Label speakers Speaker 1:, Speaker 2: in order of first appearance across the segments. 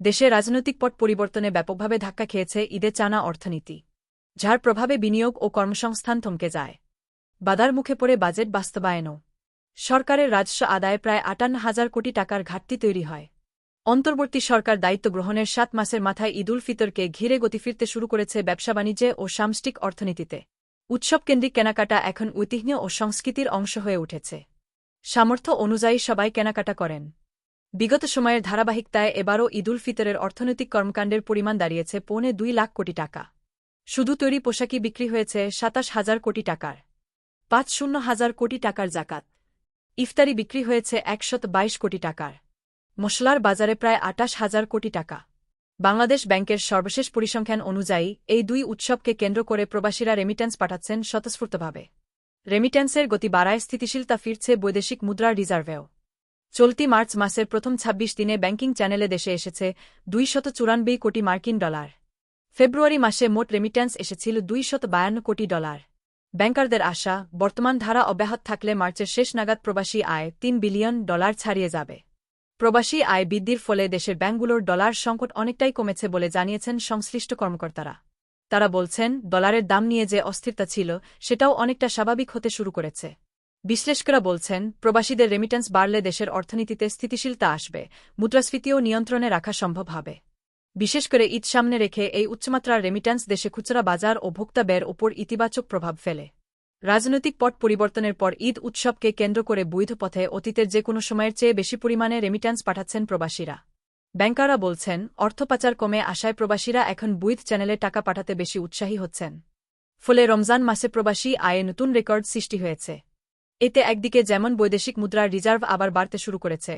Speaker 1: দেশে রাজনৈতিক পট পরিবর্তনে ব্যাপকভাবে ধাক্কা খেয়েছে ঈদে চানা অর্থনীতি, যার প্রভাবে বিনিয়োগ ও কর্মসংস্থান থমকে যায়। বাদার মুখে পড়ে বাজেট বাস্তবায়নও। সরকারের রাজস্ব আদায়ে প্রায় আটান্ন হাজার কোটি টাকার ঘাটতি তৈরি হয়। অন্তর্বর্তী সরকার দায়িত্ব গ্রহণের সাত মাসের মাথায় ঈদুল ফিতরকে ঘিরে গতি ফিরতে শুরু করেছে ব্যবসা বাণিজ্যে ও সামষ্টিক অর্থনীতিতে। উৎসবকেন্দ্রিক কেনাকাটা এখন ঐতিহ্য ও সংস্কৃতির অংশ হয়ে উঠেছে। সামর্থ্য অনুযায়ী সবাই কেনাকাটা করেন। বিগত সময়ের ধারাবাহিকতায় এবারও ঈদুল ফিতরের অর্থনৈতিক কর্মকাণ্ডের পরিমাণ দাঁড়িয়েছে পৌনে দুই লাখ কোটি টাকা। শুধু তৈরি পোশাকই বিক্রি হয়েছে সাতাশ হাজার কোটি টাকার। পাঁচ শূন্য হাজার কোটি টাকার জাকাত। ইফতারি বিক্রি হয়েছে একশত বাইশ কোটি টাকার। মশলার বাজারে প্রায় আটাশ হাজার কোটি টাকা। বাংলাদেশ ব্যাংকের সর্বশেষ পরিসংখ্যান অনুযায়ী এই দুই উৎসবকে কেন্দ্র করে প্রবাসীরা রেমিট্যান্স পাঠাচ্ছেন স্বতঃস্ফূর্তভাবে। রেমিট্যান্সের গতি বাড়ায় স্থিতিশীলতা ফিরছে বৈদেশিক মুদ্রার রিজার্ভেও। চলতি মার্চ মাসের প্রথম ২৬ দিনে ব্যাংকিং চ্যানেলে দেশে এসেছে দুইশত চুরানব্বই কোটি মার্কিন ডলার। ফেব্রুয়ারি মাসে মোট রেমিট্যান্স এসেছিল দুইশত বায়ান্ন কোটি ডলার। ব্যাংকারদের আশা, বর্তমান ধারা অব্যাহত থাকলে মার্চের শেষ নাগাদ প্রবাসী আয় তিন বিলিয়ন ডলার ছাড়িয়ে যাবে। প্রবাসী আয় বৃদ্ধির ফলে দেশের ব্যাংকগুলোর ডলার সংকট অনেকটাই কমেছে বলে জানিয়েছেন সংশ্লিষ্ট কর্মকর্তারা। তারা বলছেন, ডলারের দাম নিয়ে যে অস্থিরতা ছিল, সেটাও অনেকটা স্বাভাবিক হতে শুরু করেছে। বিশ্লেষকরা বলছেন, প্রবাসীদের রেমিটেন্স বাড়লে দেশের অর্থনীতিতে স্থিতিশীলতা আসবে, মুদ্রাস্ফীতিও নিয়ন্ত্রণে রাখা সম্ভব হবে। বিশেষ করে ঈদ সামনে রেখে এই উচ্চমাত্রার রেমিট্যান্স দেশে খুচরা বাজার ও ভোক্তা ব্যয়ের ওপর ইতিবাচক প্রভাব ফেলে। রাজনৈতিক পট পরিবর্তনের পর ঈদ উৎসবকে কেন্দ্র করে বৈধ পথে অতীতের যে কোনো সময়ের চেয়ে বেশি পরিমাণে রেমিট্যান্স পাঠাচ্ছেন প্রবাসীরা। ব্যাংকাররা বলছেন অর্থপাচার কমে আসায় প্রবাসীরা এখন বুইথ চ্যানেলে টাকা পাঠাতে বেশি উৎসাহী হচ্ছেন। ফলে রমজান মাসে প্রবাসী আয়ে নতুন রেকর্ড সৃষ্টি হয়েছে। এতে একদিকে যেমন বৈদেশিক মুদ্রার রিজার্ভ আবার বাড়তে শুরু করেছে,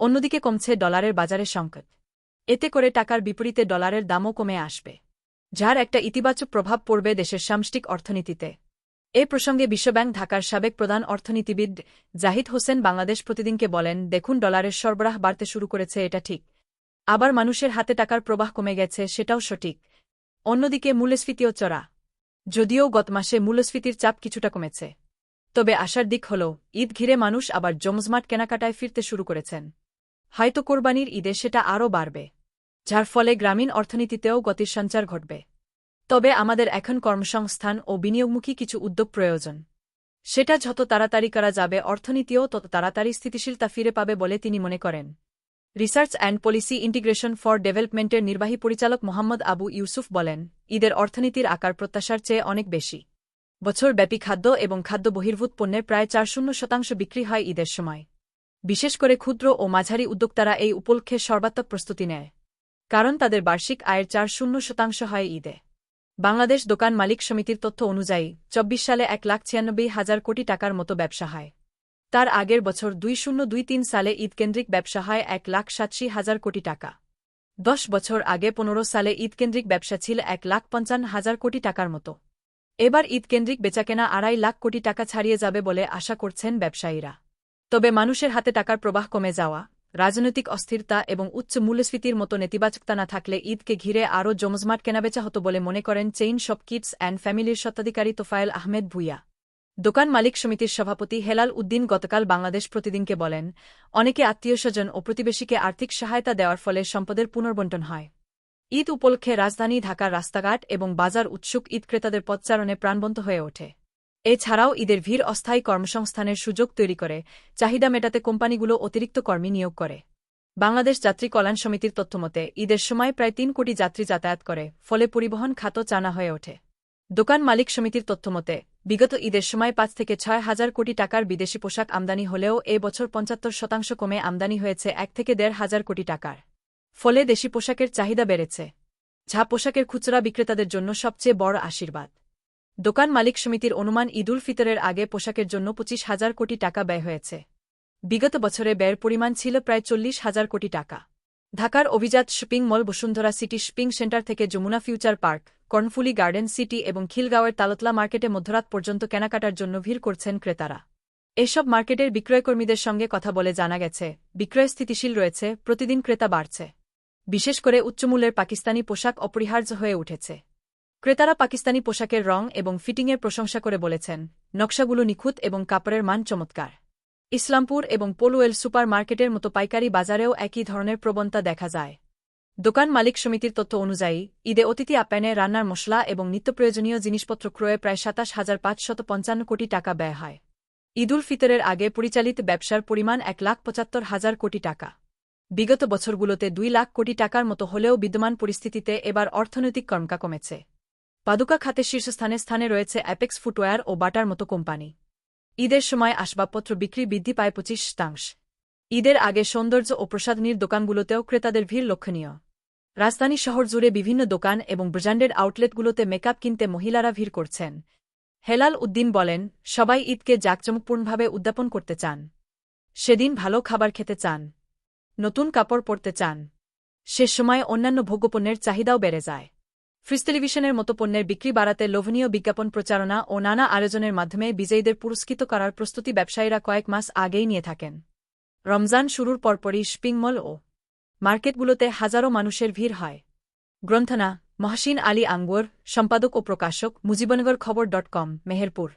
Speaker 1: অন্যদিকে কমছে ডলারের বাজারের সংকট এতে করে টাকার বিপরীতে ডলারের দামও কমে আসবে, যার একটা ইতিবাচক প্রভাব পড়বে দেশের সামষ্টিক অর্থনীতিতে। এ প্রসঙ্গে বিশ্বব্যাংক ঢাকার সাবেক প্রধান অর্থনীতিবিদ জাহিদ হোসেন বাংলাদেশ প্রতিদিনকে বলেন, দেখুন, ডলারের সরবরাহ বাড়তে শুরু করেছে, এটা ঠিক। আবার মানুষের হাতে টাকার প্রবাহ কমে গেছে, সেটাও সঠিক। অন্যদিকে মূল্যস্ফীতিও চড়া। যদিও গত মাসে মূল্যস্ফীতির চাপ কিছুটা কমেছে। তবে আশার দিক হল, ঈদ ঘিরে মানুষ আবার জমজমাট কেনাকাটায় ফিরতে শুরু করেছেন। হয়তো কোরবানির ঈদে সেটা আরও বাড়বে, যার ফলে গ্রামীণ অর্থনীতিতেও গতির সঞ্চার ঘটবে। তবে আমাদের এখন কর্মসংস্থান ও বিনিয়োগমুখী কিছু উদ্যোগ প্রয়োজন। সেটা যত তাড়াতাড়ি করা যাবে, অর্থনীতিও তত তাড়াতাড়ি স্থিতিশীলতা ফিরে পাবে বলে তিনি মনে করেন। Research and policy integration for ডেভেলপমেন্টের নির্বাহী পরিচালক মোহাম্মদ আবু ইউসুফ বলেন, ঈদের অর্থনীতির আকার প্রত্যাশার চেয়ে অনেক বেশি। বছরব্যাপী খাদ্য এবং খাদ্য বহির্ভূত পণ্যের প্রায় চার শূন্য শতাংশ বিক্রি হয় ঈদের সময়। বিশেষ করে ক্ষুদ্র ও মাঝারি উদ্যোক্তারা এই উপলক্ষে সর্বাত্মক প্রস্তুতি নেয়, কারণ তাদের বার্ষিক আয়ের চার শূন্য শতাংশ হয় ঈদে। বাংলাদেশ দোকান মালিক সমিতির তথ্য অনুযায়ী, চব্বিশ সালে এক লাখ ছিয়ানব্বই হাজার কোটি টাকার মতো ব্যবসা হয়। তার আগের বছর দুই শূন্য দুই তিন সালে ঈদকেন্দ্রিক ব্যবসা হয় এক লাখ সাতশি হাজার কোটি টাকা। দশ বছর আগে পনেরো সালে ঈদকেন্দ্রিক ব্যবসা ছিল এক লাখ পঞ্চান্ন হাজার কোটি টাকার মতো। এবার ঈদকেন্দ্রিক বেচাকেনা আড়াই লাখ কোটি টাকা ছাড়িয়ে যাবে বলে আশা করছেন ব্যবসায়ীরা। তবে মানুষের হাতে টাকার প্রবাহ কমে যাওয়া, রাজনৈতিক অস্থিরতা এবং উচ্চ মূল্যস্ফীতির মতো নেতিবাচকতা না থাকলে ঈদকে ঘিরে আরও জমজমাট কেনাবেচা হতো বলে মনে করেন চেইন শপ কিটস অ্যান্ড ফ্যামিলির স্বত্বাধিকারী তোফায়েল আহমেদ ভুইয়া। দোকান মালিক সমিতির সভাপতি হেলাল উদ্দিন গতকাল বাংলাদেশ প্রতিদিনকে বলেন, অনেকে আত্মীয় স্বজন ও প্রতিবেশীকে আর্থিক সহায়তা দেওয়ার ফলে সম্পদের পুনর্বন্টন হয়। ঈদ উপলক্ষে রাজধানী ঢাকার রাস্তাঘাট এবং বাজার উৎসুক ঈদ ক্রেতাদের পথচারণে প্রাণবন্ত হয়ে ওঠে। এছাড়াও ঈদের ভিড় অস্থায়ী কর্মসংস্থানের সুযোগ তৈরি করে, চাহিদা মেটাতে কোম্পানিগুলো অতিরিক্ত কর্মী নিয়োগ করে। বাংলাদেশ যাত্রী কল্যাণ সমিতির তথ্যমতে, ঈদের সময় প্রায় তিন কোটি যাত্রী যাতায়াত করে, ফলে পরিবহন খাত চানা হয়ে ওঠে। দোকান মালিক সমিতির তথ্যমতে, বিগত ঈদের সময় পাঁচ থেকে ছয় হাজার কোটি টাকার বিদেশি পোশাক আমদানি হলেও এ বছর পঞ্চাত্তর শতাংশ কমে আমদানি হয়েছে এক থেকে দেড় হাজার কোটি টাকার। ফলে দেশি পোশাকের চাহিদা বেড়েছে। ঝা পোশাকের খুচরা বিক্রেতাদের জন্য সবচেয়ে বড় আশীর্বাদ। দোকান মালিক সমিতির অনুমান ঈদুল ফিতরের আগে পোশাকের জন্য পঁচিশ হাজার কোটি টাকা ব্যয় হয়েছে। বিগত বছরে ব্যয়ের পরিমাণ ছিল প্রায় চল্লিশ হাজার কোটি টাকা। ঢাকার অভিজাত shopping mall Bashundhara city shopping centre থেকে Jamuna future park Karnaphuli garden city এবং খিলগাঁওয়ের তালতলা মার্কেটে মধ্যরাত পর্যন্ত কেনাকাটার জন্য ভিড় করছেন ক্রেতারা। এসব মার্কেটের বিক্রয়কর্মীদের সঙ্গে কথা বলে জানা গেছে, বিক্রয় স্থিতিশীল রয়েছে, প্রতিদিন ক্রেতা বাড়ছে। বিশেষ করে উচ্চমূল্যের পাকিস্তানি পোশাক অপরিহার্য হয়ে উঠেছে। ক্রেতারা পাকিস্তানি পোশাকের রং এবং ফিটিংয়ের প্রশংসা করে বলেছেন, নকশাগুলো নিখুঁত এবং কাপড়ের মান চমৎকার। ইসলামপুর এবং পোলুয়েল সুপার মার্কেটের মতো পাইকারি বাজারেও একই ধরনের প্রবণতা দেখা যায়। দোকান মালিক সমিতির তথ্য অনুযায়ী, ঈদে অতিথি আপ্যায়নে রান্নার মশলা এবং নিত্যপ্রয়োজনীয় জিনিসপত্র ক্রয়ে প্রায় সাতাশ হাজার পাঁচশত পঞ্চান্ন কোটি টাকা ব্যয় হয়। ঈদুল ফিতরের আগে পরিচালিত ব্যবসার পরিমাণ এক লাখ পঁচাত্তর হাজার কোটি টাকা। বিগত বছরগুলোতে দুই লাখ কোটি টাকার মতো হলেও বিদ্যমান পরিস্থিতিতে এবার অর্থনৈতিক কর্মকা কমেছে। পাদুকা খাতে শীর্ষস্থানে স্থানে রয়েছে অ্যাপেক্স ফুটওয়্যার ও বাটার মতো কোম্পানি। ঈদের সময় আসবাবপত্র বিক্রি বৃদ্ধি পায় পঁচিশ শতাংশ। ঈদের আগে সৌন্দর্য ও প্রসাধনীর দোকানগুলোতেও ক্রেতাদের ভিড় লক্ষণীয়। রাজধানী শহর জুড়ে বিভিন্ন দোকান এবং ব্র্যান্ডেড আউটলেটগুলোতে মেকআপ কিনতে মহিলারা ভিড় করছেন। হেলাল উদ্দিন বলেন, সবাই ঈদকে জাঁকজমকপূর্ণভাবে উদ্যাপন করতে চান। সেদিন ভালো খাবার খেতে চান। নতুন কাপড় পরতে চান। সে সময় অন্যান্য ভোগ্যপণ্যের চাহিদাও বেড়ে যায়। ফ্রিজ টেলিভিশনের মতো পণ্যের বিক্রি বাড়াতে লোভনীয় বিজ্ঞাপন প্রচারণা ও নানা আয়োজনের মাধ্যমে বিজয়ীদের পুরস্কৃত করার প্রস্তুতি ব্যবসায়ীরা কয়েক মাস আগেই নিয়ে থাকেন। রমজান শুরুর পরপরই শপিং মল ও মার্কেটগুলোতে হাজারো মানুষের ভিড় হয়। গ্রন্থনা, মহসিন আলী আঙ্গুর, সম্পাদক ও প্রকাশক, মুজিবনগর খবর ডট কম, মেহেরপুর।